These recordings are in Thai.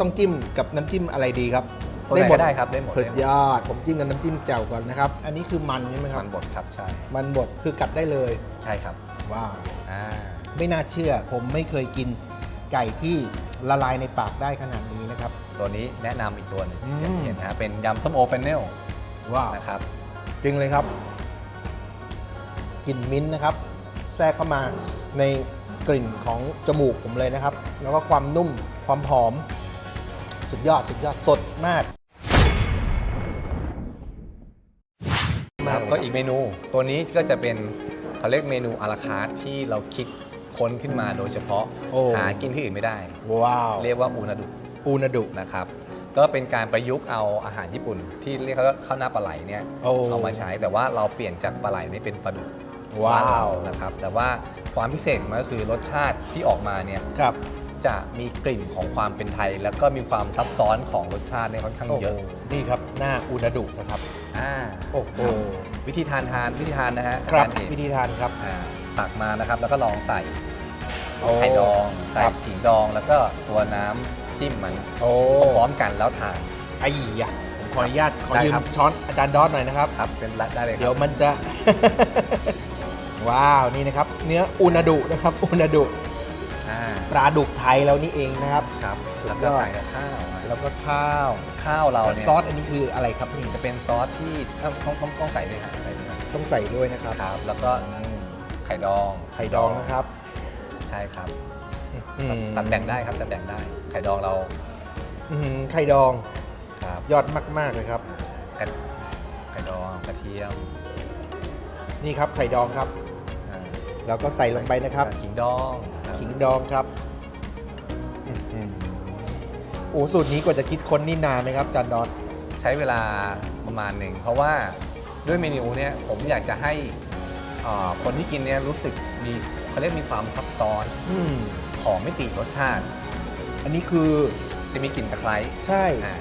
ต้องจิ้มกับน้ำจิ้มอะไรดีครับตัวไหนก็ได้ครับได้หมด สุดได้หมดยอด ผมจิ้มกับน้ำจิ้มแจ่วก่อนนะครับ อันนี้คือมันใช่ไหมครับ มันบดครับใช่มันบดคือกัดได้เลยใช่ครับว้าวอ่าไม่น่าเชื่อ ผมไม่เคยกินไก่ที่ละลายในปากได้ขนาดนี้นะครับ ตัวนี้แนะนำอีกตัวหนึงอืม อย่างที่เห็นนะฮะเป็นยำส้มโอเฟนเนลว้าว นะครับ จริงเลยครับกลิ่นมิ้นท์นะครับ แทรกเข้ามาในกลิ่นของจมูกผมเลยนะครับ แล้วก็ความนุ่มความหอม สุดยอดสุดยอดสดมากครับก็อีกเมนูตัวนี้ก็จะเป็นเขาเรียกเมนูอาราคาร์ทที่เราคิดค้นขึ้นมาโดยเฉพาะโอ้ หากินที่อื่นไม่ได้ ว้าวเรียกว่าอูนาดุอูนาดุ นะครับ ก็เป็นการประยุกต์เอาอาหารญี่ปุ่น ที่เรียกว่าข้าวหน้าปลาไหลเนี่ยโอ้เอามาใช้แต่ว่าเราเปลี่ยนจากปลาไหลนี่เป็นปลาดุกว้าบ้นเรวนะครับ แต่ว่าความพิเศษของมันก็คือรสชาติที่ออกมาเนี่ย ครับ จะมีกลิ่นของความเป็นไทย แล้วก็มีความซับซ้อนของรสชาติเนี่ยค่อนข้างโอ้เยโหอะนี่ครับหน้าอูนาดุนะครับ อ่าโอ้โหวิธีทานทานวิธีทานนะฮะครับอาจาย์เอกวิธีทานครับอ่าตักมานะครับ แล้วก็ลองใส่โอ้ไข่ดองใส่ครับขิงดองแล้วก็ตัวน้ำจิ้มมันโอ้พร้อมกันแล้วทาน ไอ้ยะผมขออนุญาตขอได้ยืมครับ ช้อนอาจารย์ดอสหน่อยนะครับ ครับเป็นรัดได้เลยคเดี๋ยรัวบมันจะ ว้าวนี่นะครับ เนื้ออูนาดุนะครับอูนาดุอ่า ปลาดุกไทยเรานี่เองนะครับครับสุดแล้วยก็อดทานกับข้าวอะแล้วก็ข้าวข้าวเราแล้วเนี่ยซอสอันนี้คืออะไรครับนี่จะเป็นซอสที่ต้องต้องต้องต้องใส่ด้วยครับใส่ด้วยครับต้องใส่ด้วยนะครับครับ แล้วก็อืมไข่ดองไข่ดองนะครับ ใช่ครับอืมตัดแบ่งได้ครับตัดแบ่งได้ ไข่ดองเราอืมไข่ดองครับยอดมากๆเลยครับกระไข่ดองกระเทียม นี่ครับไข่ดองครับอ่า เราก็ใส่ลงไปนะครับ ขิงดองครับขิงดองครับอื้อหือโอ้สูตรนี้กว่าจะคิดค้นนี่นานไหมครับอาจานดอสใช้เวลาประมาณหนึ่ง เพราะว่าด้วยเมนูเนี่ยผมอยากจะให้อ่าคนที่กินเนี่ยรู้สึกมีเขาเรียกมีความซับซ้อนอืมของมิติรสชาติ อันนี้คือจะมีกลิ่นตะไคร้ใช่อ่า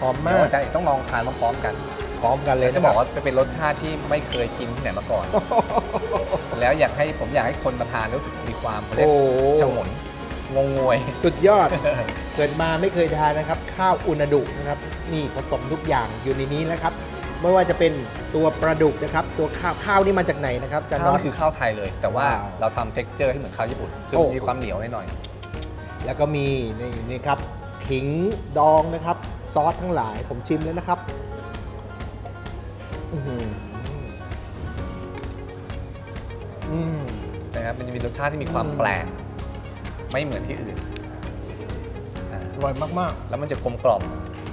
หอมเดี๋มายวกอาจารย์เอกต้องลองทานพร้อมๆกัน พร้อมกันเลยจะนะบคอรักว่าเป็นรสชาติที่ไม่เคยกินที่ไหนมาก่อน แล้วอยากให้ผมอยากให้คนมาทานรู้สึกมีความเขาเรียกโอ้ฉงนงงงวย สุดยอด เกิดมาไม่เคยทานนะครับ ข้าวอุนาดุนะครับ นี่ผสมทุกอย่างอยู่ในนี้นะครับ ไม่ว่าจะเป็นตัวปลาดุกนะครับ ตัวข้าวข้าวนี่มาจากไหนนะครับอาจารย์ข้าน็วอตคือข้าวไทยเลย แต่ว่าว้าวเราทำเท็กเจอร์ให้เหมือนข้าวญี่ปุ่น คือโอ้ มีความเหนียวหน่อยแล้วก็มีนี่นี่ครับขิงดองนะครับ ซอสทั้งหลายผมชิมแล้วนะครับอื้อหือ อืมๆนะครับมันจะมีรสชาติที่มีความอืมแปลก ไม่เหมือนที่อื่นอ่าอร่อยมากแล้วมันจะกลมกล่อม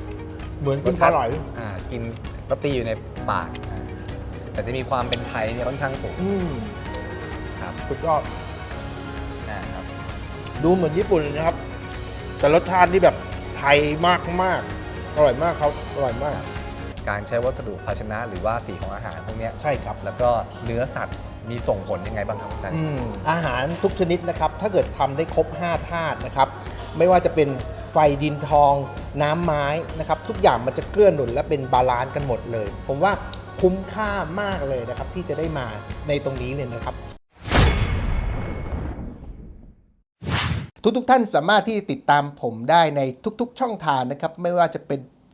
ๆ เหมือนกินปลาไหลอ่ากินแล้วตีอยู่ในปากอ่าแต่จะมีความเป็นไทยเนี่ยค่อนข้างสูงอืมครับสุดยอดอ่าครับ ดูเหมือนญี่ปุ่นเลยนะครับ แต่รสชาติที่แบบไทยมากมากๆอร่อยมากครับอร่อยมาก การใช้วัสดุภาชนะหรือว่าสีของอาหารพวกเนี้ย ใช่ครับ แล้วก็เนื้อสัตว์ มีส่งผลยังไงบ้างครับอาจารย์ อืมอาหารทุกชนิดนะครับ ถ้าเกิดทำได้ครบ 5 ธาตุนะครับ ไม่ว่าจะเป็นไฟดินทองน้ำไม้นะครับ ทุกอย่างมันจะเกื้อหนุนและเป็นบาลานซ์กันหมดเลย ผมว่าคุ้มค่ามากเลยนะครับ ที่จะได้มาในตรงนี้เนี่ยนะครับ ทุกๆทท่านสามารถที่ติดตามผมได้ในทุกๆช่องทางนะครับ ไม่ว่าจะเป็น